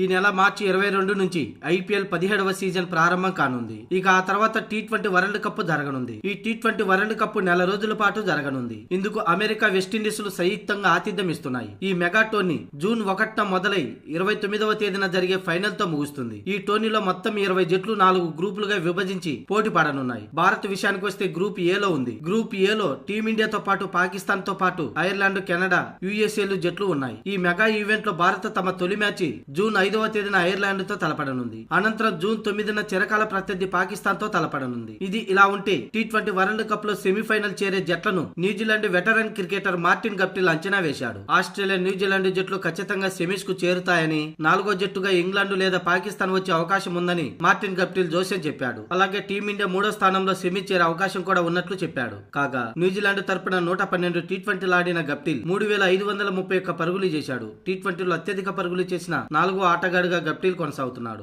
ఈ నెల మార్చి ఇరవై రెండు నుంచి ఐపీఎల్ పదిహేడవ సీజన్ ప్రారంభం కానుంది. ఇక ఆ తర్వాత టీ ట్వంటీ వరల్డ్ కప్ జరగనుంది. ఈ టీ ట్వంటీ వరల్డ్ కప్ నెల రోజుల పాటు జరగనుంది. ఇందుకు అమెరికా వెస్టిండీస్లు సంయుక్తంగా ఆతిథ్యం ఇస్తున్నాయి. ఈ మెగా టోర్నీ జూన్ ఒకటిన మొదలై ఇరవై తొమ్మిదవ తేదీన జరిగే ఫైనల్తో ముగుస్తుంది. ఈ టోర్నీలో మొత్తం ఇరవై జట్లు నాలుగు గ్రూపులుగా విభజించి పోటీ పడనున్నాయి. భారత్ విషయానికి వస్తే గ్రూప్ ఏలో ఉంది. గ్రూప్ ఏలో టీమిండియాతో పాటు పాకిస్తాన్తో పాటు ఐర్లాండ్ కెనడా యుఎస్ఏలు జట్లు ఉన్నాయి. ఈ మెగా ఈవెంట్లో భారత్ తమ తొలి మ్యాచ్ జూన్ ఐదవ తేదీన ఐర్లాండ్తో తలపడనుంది. అనంతరం జూన్ తొమ్మిదిన చిరకాల ప్రత్యర్థి పాకిస్తాన్తో తలపడనుంది. ఇది ఇలా ఉంటే టీ ట్వంటీ వరల్డ్ కప్లో సెమీఫైనల్ చేరే జట్లను New Zealand veteran cricketer Martin Guptill అంచనా వేశాడు. ఆస్ట్రేలియా న్యూజిలాండ్ జట్లు ఖచ్చితంగా సెమీస్కు చేరుతాయని నాలుగో జట్టుగా ఇంగ్లాండ్ లేదా పాకిస్తాన్ వచ్చే అవకాశం ఉందని మార్టిన్ గప్టిల్ జోసెన్ చెప్పాడు. అలాగే టీమిండియా మూడో స్థానంలో సెమీ చేరే అవకాశం కూడా ఉన్నట్లు చెప్పాడు. కాగా న్యూజిలాండ్ తరపున నూట పన్నెండు టీ ట్వంటీలు ఆడిన గప్టిల్ మూడు వేల ఐదు వందల ముప్పై ఒక్క పరుగులు చేశాడు. టీ ట్వంటీలో అత్యధిక పరుగులు చేసిన నాలుగో ఆటగాడిగా గప్టిల్ కొనసాగుతున్నాడు.